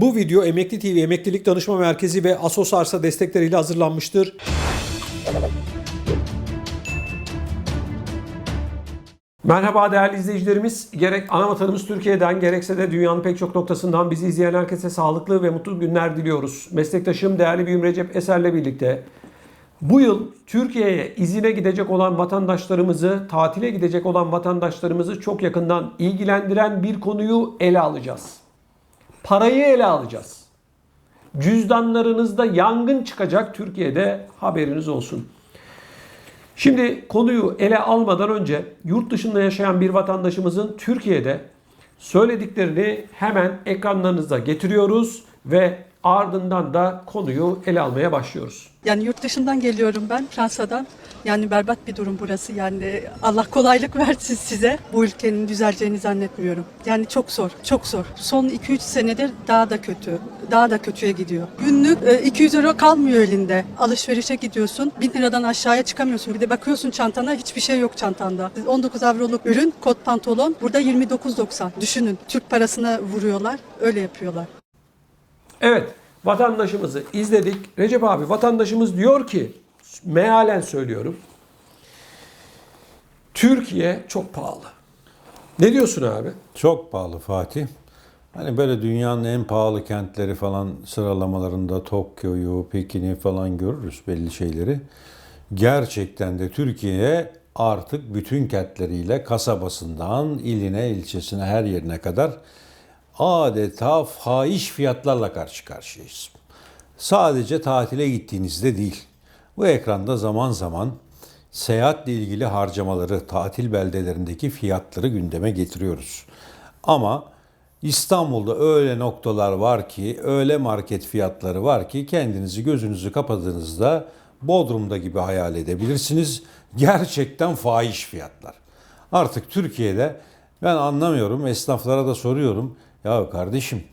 Bu video Emekli TV Emeklilik Danışma Merkezi ve Asos Arsa destekleriyle hazırlanmıştır. Merhaba değerli izleyicilerimiz. Gerek ana vatanımız Türkiye'den gerekse de dünyanın pek çok noktasından bizi izleyen herkese sağlıklı ve mutlu günler diliyoruz. Meslektaşım değerli büyüğüm Recep Eser'le birlikte bu yıl Türkiye'ye izine gidecek olan vatandaşlarımızı, tatile gidecek olan vatandaşlarımızı çok yakından ilgilendiren bir konuyu ele alacağız. Parayı ele alacağız. Cüzdanlarınızda yangın çıkacak Türkiye'de haberiniz olsun. Şimdi konuyu ele almadan önce yurt dışında yaşayan bir vatandaşımızın Türkiye'de söylediklerini hemen ekranlarınıza getiriyoruz ve ardından da konuyu ele almaya başlıyoruz. Yani yurt dışından geliyorum ben Fransa'dan. Yani berbat bir durum burası. Yani Allah kolaylık versin size. Bu ülkenin düzeleceğini zannetmiyorum. Yani çok zor, çok zor. Son 2-3 senedir daha da kötü. Daha da kötüye gidiyor. Günlük e, 200 euro kalmıyor elinde. Alışverişe gidiyorsun. 1000 liradan aşağıya çıkamıyorsun. Bir de bakıyorsun çantana hiçbir şey yok çantanda. 19 avroluk ürün, kot pantolon. Burada 29.90. Düşünün. Türk parasına vuruyorlar. Öyle yapıyorlar. Evet, vatandaşımızı izledik. Recep abi vatandaşımız diyor ki, mealen söylüyorum. Türkiye çok pahalı. Ne diyorsun abi? Çok pahalı Fatih. Hani böyle dünyanın en pahalı kentleri falan sıralamalarında Tokyo'yu, Pekin'i falan görürüz belli şeyleri. Gerçekten de Türkiye artık bütün kentleriyle kasabasından iline, ilçesine, her yerine kadar adeta fahiş fiyatlarla karşı karşıyayız. Sadece tatile gittiğinizde değil. Bu ekranda zaman zaman seyahatle ilgili harcamaları, tatil beldelerindeki fiyatları gündeme getiriyoruz. Ama İstanbul'da öyle noktalar var ki, öyle market fiyatları var ki kendinizi gözünüzü kapadığınızda Bodrum'da gibi hayal edebilirsiniz. Gerçekten fahiş fiyatlar. Artık Türkiye'de ben anlamıyorum, esnaflara da soruyorum. Ya kardeşim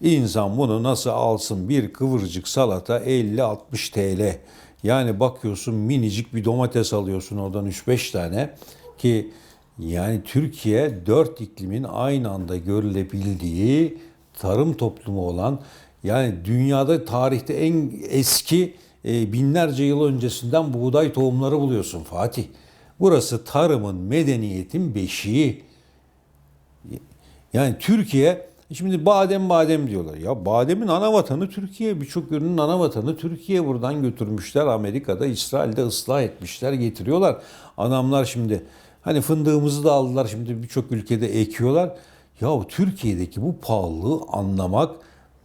insan bunu nasıl alsın bir kıvırcık salata 50-60 TL. Yani bakıyorsun minicik bir domates alıyorsun oradan 3-5 tane ki yani Türkiye dört iklimin aynı anda görülebildiği tarım toplumu olan yani dünyada tarihte en eski e, binlerce yıl öncesinden buğday tohumları buluyorsun Fatih. Burası tarımın, medeniyetin beşiği. Yani Türkiye şimdi badem badem diyorlar. Ya bademin ana vatanı Türkiye. Birçok ürünün ana vatanı Türkiye. Buradan götürmüşler Amerika'da, İsrail'de ıslah etmişler, getiriyorlar. Adamlar şimdi hani fındığımızı da aldılar şimdi birçok ülkede ekiyorlar. Ya Türkiye'deki bu pahalılığı anlamak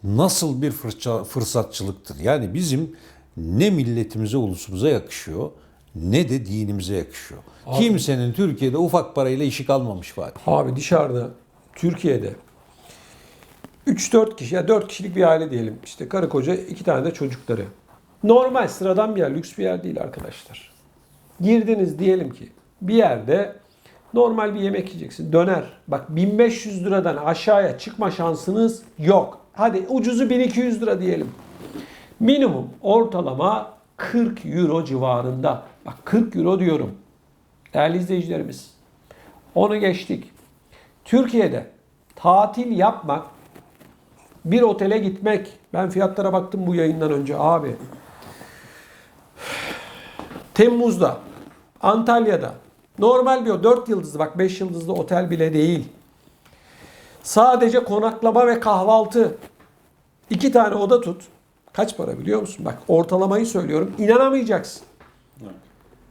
nasıl bir fırça, fırsatçılıktır? Yani bizim ne milletimize, ulusumuza yakışıyor ne de dinimize yakışıyor. Kimsenin Türkiye'de ufak parayla işi kalmamış Fatih. Abi dışarıda, Türkiye'de 3-4 kişi ya 4 kişilik bir aile diyelim. İşte karı koca iki tane de çocukları. Normal sıradan bir yer, lüks bir yer değil arkadaşlar. Girdiniz diyelim ki bir yerde normal bir yemek yiyeceksin. Döner. Bak 1500 liradan aşağıya çıkma şansınız yok. Hadi ucuzu 1200 lira diyelim. Minimum ortalama 40 euro civarında. Bak 40 euro diyorum. Değerli izleyicilerimiz. Onu geçtik. Türkiye'de tatil yapmak, bir otele gitmek. Ben fiyatlara baktım bu yayından önce abi. Temmuz'da, Antalya'da normal bir 4 yıldızlı bak 5 yıldızlı otel bile değil. Sadece konaklama ve kahvaltı. iki tane oda tut. Kaç para biliyor musun? Bak ortalamayı söylüyorum. İnanamayacaksın.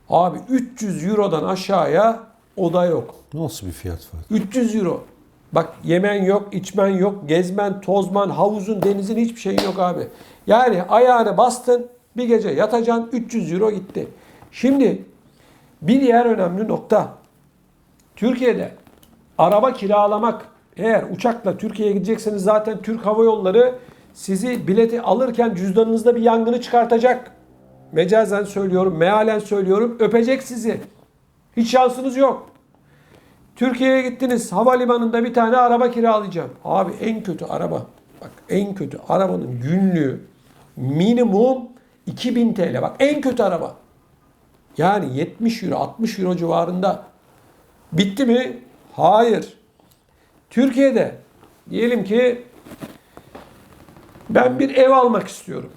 Abi 300 Euro'dan aşağıya oda yok. Nasıl bir fiyat Fatih? 300 euro. Bak yemen yok, içmen yok, gezmen, tozman, havuzun, denizin hiçbir şeyin yok abi. Yani ayağını bastın, bir gece yatacaksın, 300 euro gitti. Şimdi bir diğer önemli nokta. Türkiye'de araba kiralamak, eğer uçakla Türkiye'ye gidecekseniz zaten Türk Hava Yolları sizi bileti alırken cüzdanınızda bir yangını çıkartacak. Mecazen söylüyorum, mealen söylüyorum, öpecek sizi. Hiç şansınız yok. Türkiye'ye gittiniz. Havalimanında bir tane araba kiralayacağım. Abi en kötü araba. Bak en kötü arabanın günlüğü minimum 2000 TL. Bak en kötü araba. Yani 70 euro 60 euro civarında. Bitti mi? Hayır. Türkiye'de diyelim ki Ben bir ev almak istiyorum.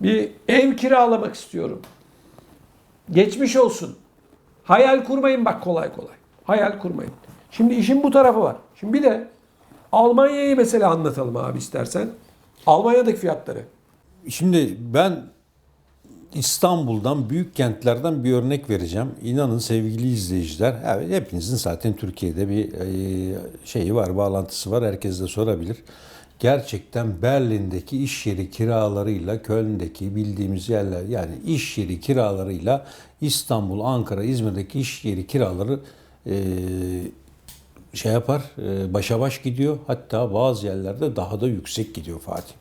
Bir ev kiralamak istiyorum. Geçmiş olsun. Hayal kurmayın bak kolay kolay. Hayal kurmayın. Şimdi işin bu tarafı var. Şimdi bir de Almanya'yı mesela anlatalım abi istersen. Almanya'daki fiyatları. Şimdi ben İstanbul'dan, büyük kentlerden bir örnek vereceğim. İnanın sevgili izleyiciler, evet, hepinizin zaten Türkiye'de bir e, şeyi var, bağlantısı var. Herkes de sorabilir. Gerçekten Berlin'deki iş yeri kiralarıyla, Köln'deki bildiğimiz yerler, yani iş yeri kiralarıyla İstanbul, Ankara, İzmir'deki iş yeri kiraları e, şey yapar, e, başa baş gidiyor. Hatta bazı yerlerde daha da yüksek gidiyor Fatih.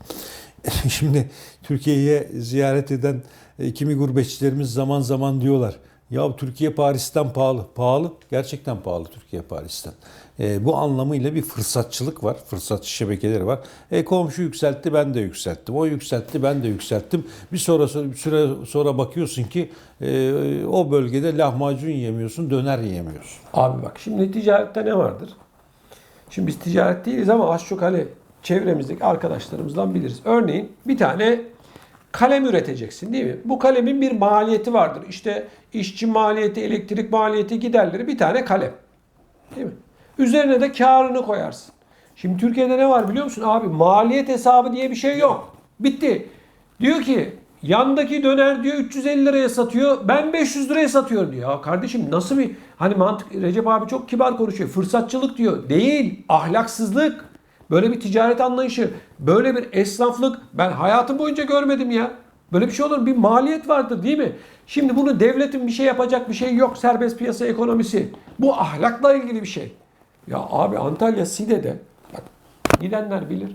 Şimdi Türkiye'ye ziyaret eden e, kimi gurbetçilerimiz zaman zaman diyorlar. Ya Türkiye Paris'ten pahalı. Pahalı. Gerçekten pahalı Türkiye Paris'ten. E, bu anlamıyla bir fırsatçılık var. Fırsatçı şebekeleri var. E, komşu yükseltti ben de yükselttim. O yükseltti ben de yükselttim. Bir sonra bir süre sonra bakıyorsun ki e, o bölgede lahmacun yemiyorsun, döner yiyemiyorsun. Abi bak şimdi ticarette ne vardır? Şimdi biz ticaret değiliz ama az çok hani çevremizdeki arkadaşlarımızdan biliriz. Örneğin bir tane kalem üreteceksin değil mi? Bu kalemin bir maliyeti vardır. İşte işçi maliyeti, elektrik maliyeti, giderleri bir tane kalem. Değil mi? Üzerine de karını koyarsın. Şimdi Türkiye'de ne var biliyor musun? Abi maliyet hesabı diye bir şey yok. Bitti. Diyor ki yandaki döner diyor 350 liraya satıyor. Ben 500 liraya satıyorum diyor. Ya kardeşim nasıl bir hani mantık Recep abi çok kibar konuşuyor. Fırsatçılık diyor. Değil. Ahlaksızlık. Böyle bir ticaret anlayışı, böyle bir esnaflık ben hayatım boyunca görmedim ya. Böyle bir şey olur? Bir maliyet vardır değil mi? Şimdi bunu devletin bir şey yapacak bir şey yok. Serbest piyasa ekonomisi. Bu ahlakla ilgili bir şey. Ya abi Antalya Side'de bak gidenler bilir.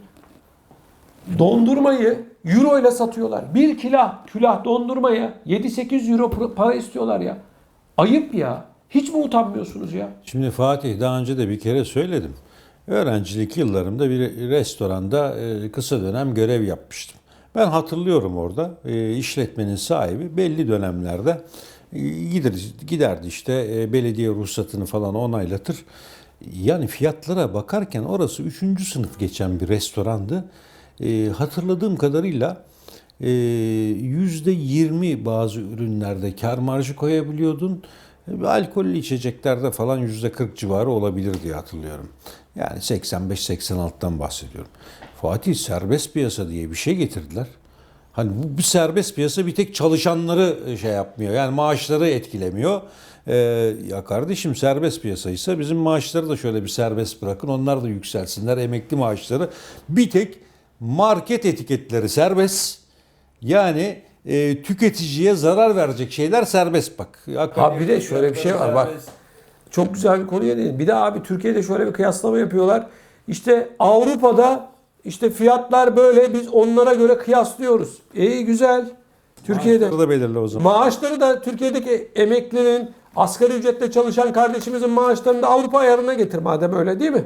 Dondurmayı euro ile satıyorlar. Bir kilah külah dondurmaya 7-8 euro para istiyorlar ya. Ayıp ya. Hiç mi utanmıyorsunuz ya? Şimdi Fatih daha önce de bir kere söyledim. Öğrencilik yıllarımda bir restoranda e, kısa dönem görev yapmıştım. Ben hatırlıyorum orada e, işletmenin sahibi belli dönemlerde e, gider, giderdi işte belediye ruhsatını falan onaylatır. Yani fiyatlara bakarken orası 3. sınıf geçen bir restorandı. Hatırladığım kadarıyla e, yüzde 20 bazı ürünlerde kar marjı koyabiliyordun. E, Alkollü içeceklerde falan yüzde 40 civarı olabilir diye hatırlıyorum. Yani 85-86'dan bahsediyorum. Fatih serbest piyasa diye bir şey getirdiler. Hani bu bir serbest piyasa bir tek çalışanları şey yapmıyor. Yani maaşları etkilemiyor. Ee, ya kardeşim serbest piyasaysa bizim maaşları da şöyle bir serbest bırakın. Onlar da yükselsinler. Emekli maaşları. Bir tek market etiketleri serbest. Yani e, tüketiciye zarar verecek şeyler serbest bak. Abi bir de şöyle bir şey var bak. Çok güzel bir konuya değindin. Bir de abi Türkiye'de şöyle bir kıyaslama yapıyorlar. İşte Avrupa'da işte fiyatlar böyle biz onlara göre kıyaslıyoruz. İyi güzel. Türkiye'de Maaşları da belirli o zaman. maaşları da Türkiye'deki emeklinin asgari ücretle çalışan kardeşimizin maaşlarını da Avrupa ayarına getir madem öyle değil mi?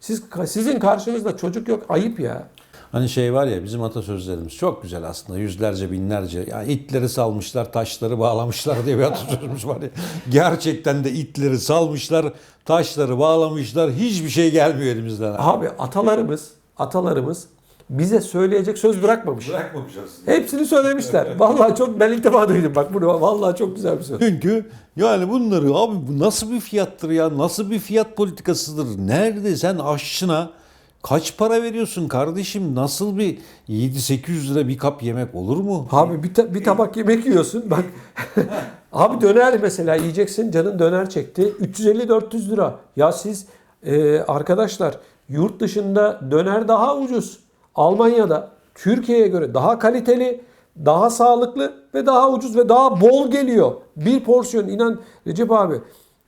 Siz sizin karşınızda çocuk yok. Ayıp ya. Hani şey var ya bizim atasözlerimiz çok güzel aslında yüzlerce binlerce yani itleri salmışlar taşları bağlamışlar diye bir atasözümüz var ya. Gerçekten de itleri salmışlar taşları bağlamışlar hiçbir şey gelmiyor elimizden. Abi atalarımız, atalarımız bize söyleyecek söz bırakmamış. Bırakmamış aslında. Hepsini söylemişler. Vallahi çok ben ilk defa duydum bak bunu. Vallahi çok güzel bir söz. Çünkü yani bunları abi bu nasıl bir fiyattır ya nasıl bir fiyat politikasıdır nerede sen aşçına kaç para veriyorsun kardeşim nasıl bir 7-800 lira bir kap yemek olur mu? Abi bir, ta- bir tabak yemek yiyorsun bak. Abi döner mesela yiyeceksin canın döner çekti. 350-400 lira. Ya siz e, arkadaşlar yurt dışında döner daha ucuz. Almanya'da Türkiye'ye göre daha kaliteli, daha sağlıklı ve daha ucuz ve daha bol geliyor. Bir porsiyon inan Recep abi.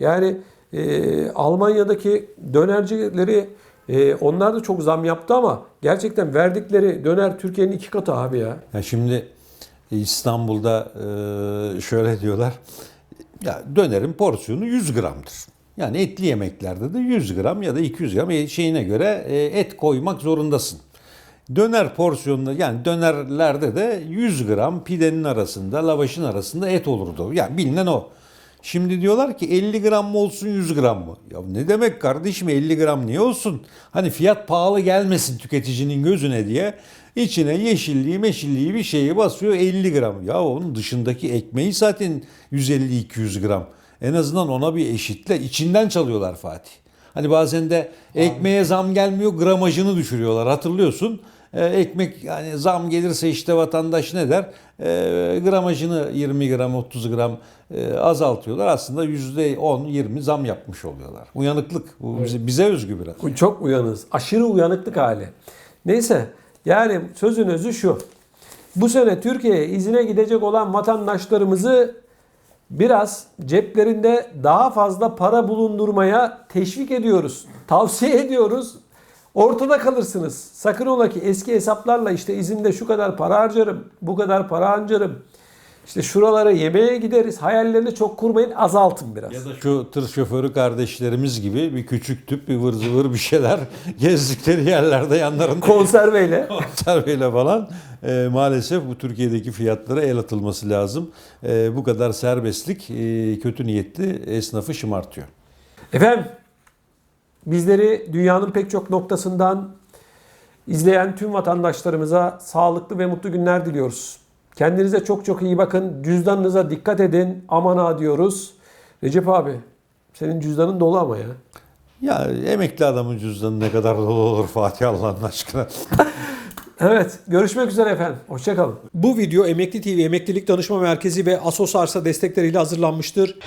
Yani e, Almanya'daki dönercileri e, onlar da çok zam yaptı ama gerçekten verdikleri döner Türkiye'nin iki katı abi ya. Ya şimdi İstanbul'da e, şöyle diyorlar. Ya dönerin porsiyonu 100 gramdır. Yani etli yemeklerde de 100 gram ya da 200 gram e, şeyine göre e, et koymak zorundasın. Döner porsiyonunda yani dönerlerde de 100 gram pidenin arasında, lavaşın arasında et olurdu. Yani bilinen o. Şimdi diyorlar ki 50 gram mı olsun 100 gram mı? Ya ne demek kardeşim 50 gram niye olsun? Hani fiyat pahalı gelmesin tüketicinin gözüne diye içine yeşilliği meşilliği bir şeyi basıyor 50 gram. Ya onun dışındaki ekmeği zaten 150-200 gram. En azından ona bir eşitle içinden çalıyorlar Fatih. Hani bazen de ekmeğe zam gelmiyor gramajını düşürüyorlar hatırlıyorsun. Ee, ekmek yani zam gelirse işte vatandaş ne der? Ee, gramajını 20 gram 30 gram e, azaltıyorlar. Aslında %10-20 zam yapmış oluyorlar. Uyanıklık. Bu bize, bize özgü biraz. Çok uyanız. Aşırı uyanıklık hali. Neyse yani sözün özü şu. Bu sene Türkiye'ye izine gidecek olan vatandaşlarımızı biraz ceplerinde daha fazla para bulundurmaya teşvik ediyoruz. Tavsiye ediyoruz. Ortada kalırsınız. Sakın ola ki eski hesaplarla işte izinde şu kadar para harcarım, bu kadar para harcarım. İşte şuralara yemeğe gideriz. Hayallerini çok kurmayın, azaltın biraz. Şu tır şoförü kardeşlerimiz gibi bir küçük tüp, bir vır zıvır bir şeyler gezdikleri yerlerde yanlarında Konserveyle. konserveyle falan e, maalesef bu Türkiye'deki fiyatlara el atılması lazım. E, bu kadar serbestlik e, kötü niyetli esnafı şımartıyor. Efendim bizleri dünyanın pek çok noktasından izleyen tüm vatandaşlarımıza sağlıklı ve mutlu günler diliyoruz. Kendinize çok çok iyi bakın. Cüzdanınıza dikkat edin. Aman ha diyoruz. Recep abi senin cüzdanın dolu ama ya. Ya emekli adamın cüzdanı ne kadar dolu olur Fatih Allah'ın aşkına. Evet, görüşmek üzere efendim. Hoşçakalın. Bu video Emekli TV Emeklilik Danışma Merkezi ve Asos Arsa destekleriyle hazırlanmıştır.